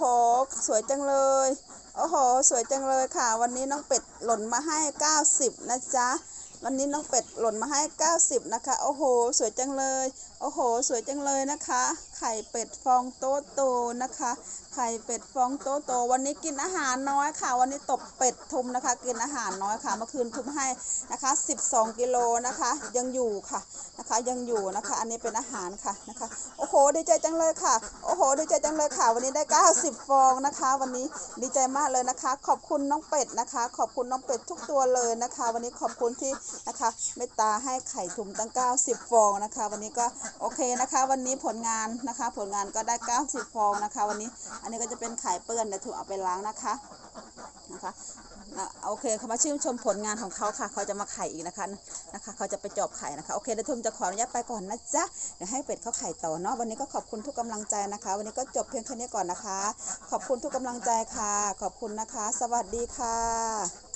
ห สวยจังเลย โอ้โห สวยจังเลยค่ะ วันนี้น้องเป็ดหล่นมาให้ 90 นะจ๊ะ วันนี้น้องเป็ดหล่นมาให้ 90 นะคะ โอ้โห สวยจังเลย โอ้โห สวยจังเลยนะคะ ไข่เป็ดฟองโตโตนะคะ ไข่เป็ดฟองโตโต วันนี้กินอาหารน้อยค่ะ วันนี้ตบเป็ดทุมนะคะ กินอาหารน้อยค่ะ เมื่อคืนทุมให้นะคะ 12 กิโลนะคะ ยังอยู่ค่ะนะคะ ยังอยู่นะคะ อันนี้เป็นอาหารค่ะนะคะ โอ้โห ดีใจจังเลยค่ะ โอ้โห ดีใจจังเลยค่ะ วันนี้ได้ 90 ฟองนะคะ วันนี้ดีใจมากเลยนะคะ ขอบคุณน้องเป็ดนะคะ ขอบคุณน้องเป็ดทุกตัวเลยนะคะ วันนี้ขอบคุณที่นะคะเมตตาให้ไข่ทุมตั้ง 90 ฟองนะคะ วันนี้ก็โอเคนะคะ วันนี้ผลงานนะคะ ผลงานก็ได้ 90 ฟองนะคะ วันนี้อันนี้ก็จะเป็นไข่เปื้อนเดี๋ยวถูกเอาไปล้างนะคะนะคะอะโอเคเขามาชื่นชมผลงานของเขาค่ะ เขาจะมาไข่อีกนะคะนะคะเขาจะไปจอบไข่นะคะโอเคเดี๋ยวทุมจะขออนุญาตไปก่อนนะจ๊ะเดี๋ยวให้เป็ดเขาไข่ต่อเนาะวันนี้ก็ขอบคุณทุกกำลังใจนะคะ วันนี้ก็จบเพียงแค่นี้ก่อนนะคะ ขอบคุณทุกกำลังใจค่ะ ขอบคุณนะคะ สวัสดีค่ะ